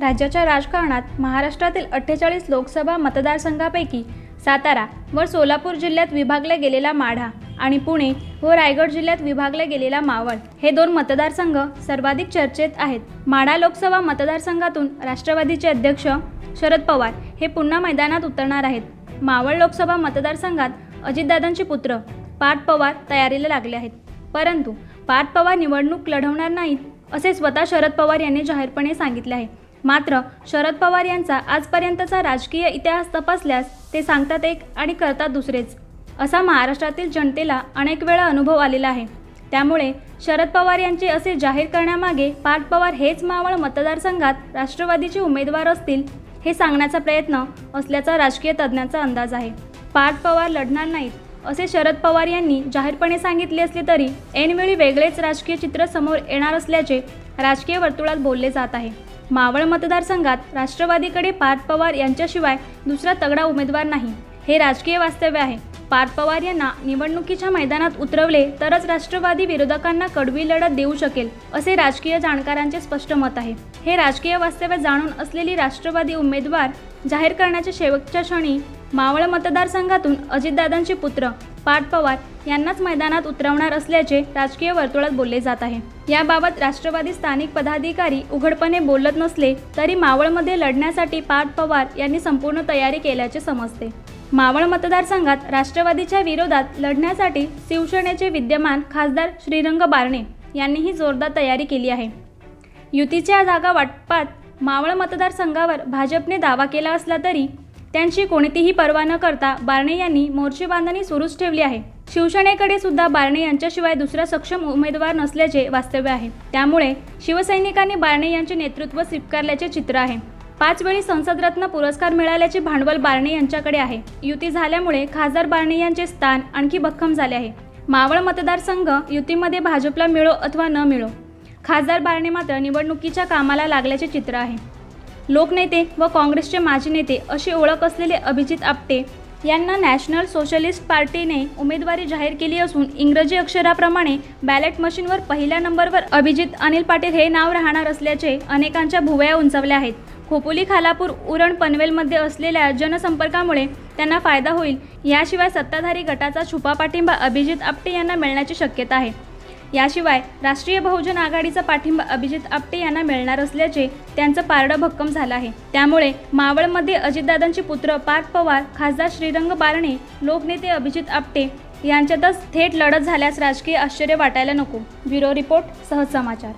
राज्याच्या राजकारणात महाराष्ट्रातील अठ्ठेचाळीस लोकसभा मतदारसंघापैकी सातारा व सोलापूर जिल्ह्यात विभागला गेलेला माढा आणि पुणे व रायगड जिल्ह्यात विभागला गेलेला मावळ हे दोन मतदारसंघ सर्वाधिक चर्चेत आहेत. माढा लोकसभा मतदारसंघातून राष्ट्रवादीचे अध्यक्ष शरद पवार हे पुन्हा मैदानात उतरणार आहेत. मावळ लोकसभा मतदारसंघात अजितदादांचे पुत्र पार्थ पवार तयारीला लागले आहेत. परंतु पार्थ पवार निवडणूक लढवणार नाहीत असे स्वतः शरद पवार यांनी जाहीरपणे सांगितले आहे. मात्र शरद पवार यांचा आजपर्यंतचा राजकीय इतिहास तपासल्यास ते सांगतात एक आणि करतात दुसरेच. असा महाराष्ट्रातील जनतेला अनेक वेळा अनुभव आलेला आहे. त्यामुळे शरद पवार यांचे असे जाहीर करण्यामागे पार्थ पवार हेच मावळ मतदारसंघात राष्ट्रवादीचे उमेदवार असतील हे सांगण्याचा प्रयत्न असल्याचा राजकीय तज्ज्ञांचा अंदाज आहे. पार्थ पवार लढणार नाहीत असे शरद पवार यांनी जाहीरपणे सांगितले असले तरी ऐनवेळी वेगळेच राजकीय चित्र समोर येणार असल्याचे राजकीय वर्तुळात बोलले जात आहे. मावळ मतदारसंघात राष्ट्रवादीकडे पार्थ पवार यांच्याशिवाय दुसरा तगडा उमेदवार नाही. हे राजकीय वास्तव्य आहे. पार्थ पवार यांना निवडणुकीच्या मैदानात उतरवले तरच राष्ट्रवादी विरोधकांना कडवी लढत देऊ शकेल असे राजकीय जाणकारांचे स्पष्ट मत आहे. हे राजकीय वास्तव्य जाणून असलेली राष्ट्रवादी उमेदवार जाहीर करण्याच्या शेवटच्या क्षणी मावळ मतदारसंघातून अजितदादांचे पुत्र पाट पवार यांनाच मैदानात उतरवणार असल्याचे राजकीय वर्तुळात बोलले जात आहे. याबाबत राष्ट्रवादी स्थानिक पदाधिकारी उघडपणे बोलत नसले तरी मावळमध्ये लढण्यासाठी पाट पवार यांनी संपूर्ण तयारी केल्याचे समजते. मावळ मतदारसंघात राष्ट्रवादीच्या विरोधात लढण्यासाठी शिवसेनेचे विद्यमान खासदार श्रीरंग बारणे यांनीही जोरदार तयारी केली आहे. युतीच्या जागा वाटपात मावळ मतदारसंघावर भाजपने दावा केला असला तरी त्यांची कोणतीही पर्वा न करता बारणे यांनी मोर्चे बांधणी सुरूच ठेवली आहे. शिवसेनेकडे सुद्धा बारणे यांच्याशिवाय दुसरा सक्षम उमेदवार नसल्याचे वास्तव्य आहे. त्यामुळे शिवसैनिकांनी बारणे यांचे नेतृत्व स्वीकारल्याचे चित्र आहे. पाच वेळी संसदरत्न पुरस्कार मिळाल्याचे भांडवल बारणे यांच्याकडे आहे. युती झाल्यामुळे खासदार बारणे यांचे स्थान आणखी भक्कम झाले आहे. मावळ मतदारसंघ युतीमध्ये भाजपला मिळो अथवा न मिळो. खासदार बारणे मात्र निवडणुकीच्या कामाला लागल्याचे चित्र आहे. लोकनेते व काँग्रेसचे माजी नेते अशी ओळख असलेले अभिजित आपटे यांना नॅशनल सोशलिस्ट पार्टीने उमेदवारी जाहीर केली असून इंग्रजी अक्षराप्रमाणे बॅलेट मशीनवर पहिल्या नंबरवर अभिजित अनिल पाटील हे नाव राहणार असल्याचे अनेकांच्या भुवया उंचावल्या आहेत. खोपोली खालापूर उरण पनवेलमध्ये असलेल्या जनसंपर्कामुळे त्यांना फायदा होईल. याशिवाय सत्ताधारी गटाचा छुपा पाठिंबा अभिजित आपटे यांना मिळण्याची शक्यता आहे. याशिवाय राष्ट्रीय बहुजन आघाडीचा पाठिंबा अभिजित आपटे यांना मिळणार असल्याचे त्यांचं पारडं भक्कम झालं आहे. त्यामुळे मावळमध्ये अजितदादांचे पुत्र पार्थ पवार खासदार श्रीरंग बारणे लोकनेते अभिजित आपटे यांच्यातच थेट लढत झाल्यास राजकीय आश्चर्य वाटायला नको. ब्युरो रिपोर्ट सहज समाचार.